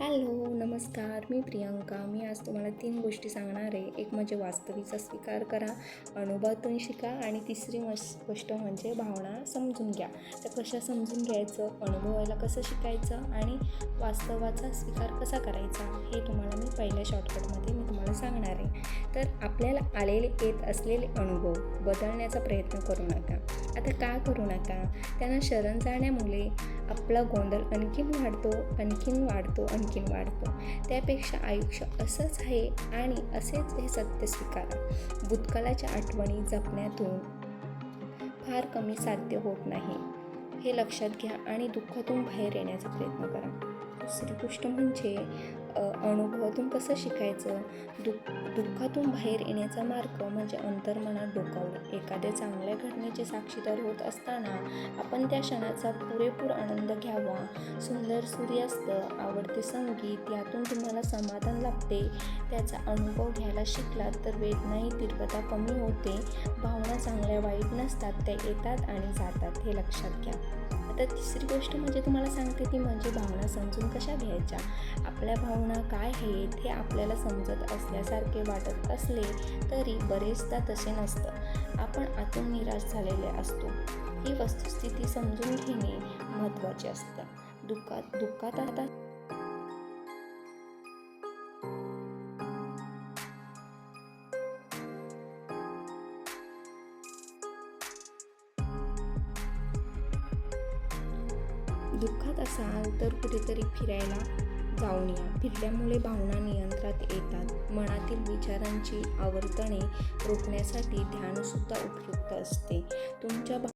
Hello नमस्कार. मी प्रियांका. मी आज तुम्हाला तीन गोष्टी सांगणार आहे. एक म्हणजे वास्तवीचा स्वीकार करा अनुभवातून शिका आणि तिसरी मस गोष्ट म्हणजे भावना समजून घ्या. त्या कशा समजून घ्यायचं? अनुभवायला कसं शिकायचं? आणि वास्तवाचा स्वीकार कसा करायचा? हे तुम्हाला मी पहिल्या शॉर्टकटमध्ये मी सांगणार. आहे तर आपल्याला आलेले येत असलेले अनुभव बदलण्याचा प्रयत्न करू नका. आता का करू नका? त्यांना शरण जाण्यामुळे आपला गोंधळ आणखीन वाढतो आणखीन वाढतो आणखीन वाढतो. त्यापेक्षा आयुष्य असंच आहे आणि असेच हे सत्य स्वीकारा. भूतकालाच्या आठवणी जपण्यातून फार कमी साध्य होत नाही. हे लक्षात घ्या आणि दुःखातून बाहेर येण्याचा प्रयत्न करा. दुसरी गोष्ट म्हणजे अनुभव दुःखातून कसं शिकायचं? दुःख दुःखातून बाहेर येण्याचा मार्ग म्हणजे अंतर्मनात डोकावणं. एखाद्या चांगल्या घटनेचे साक्षीदार होत असताना आपण त्या क्षणाचा पुरेपूर आनंद घ्यावा. सुंदर सूर्यास्त आवडते संगीत यातून तुम्हाला समाधान लाभते. त्याचा अनुभव घ्यायला शिकलात तर वेदनाही तीव्रता कमी होते. भावना चांगल्या वाईट नसतात त्या येतात आणि जातात हे लक्षात घ्या. आता तिसरी गोष्ट म्हणजे तुम्हाला सांगते ती म्हणजे भावना समजून कशा घ्यायच्या? आपल्या भावना काय आहेत हे आपल्याला समजत असल्यासारखे वाटत असले तरी बरेचदा तसे नसतं. आपण आतून निराश झालेले असतो. ही वस्तुस्थिती समजून घेणे महत्त्वाचे असतं. दुःखात दुःखात आता दुःखात असाल तर कुठेतरी फिरायला जाऊन या. फिरल्यामुळे भावना नियंत्रणात येतात. मनातील विचारांची आवर्तने रोखण्यासाठी ध्यानसुद्धा उपयुक्त असते. तुमच्या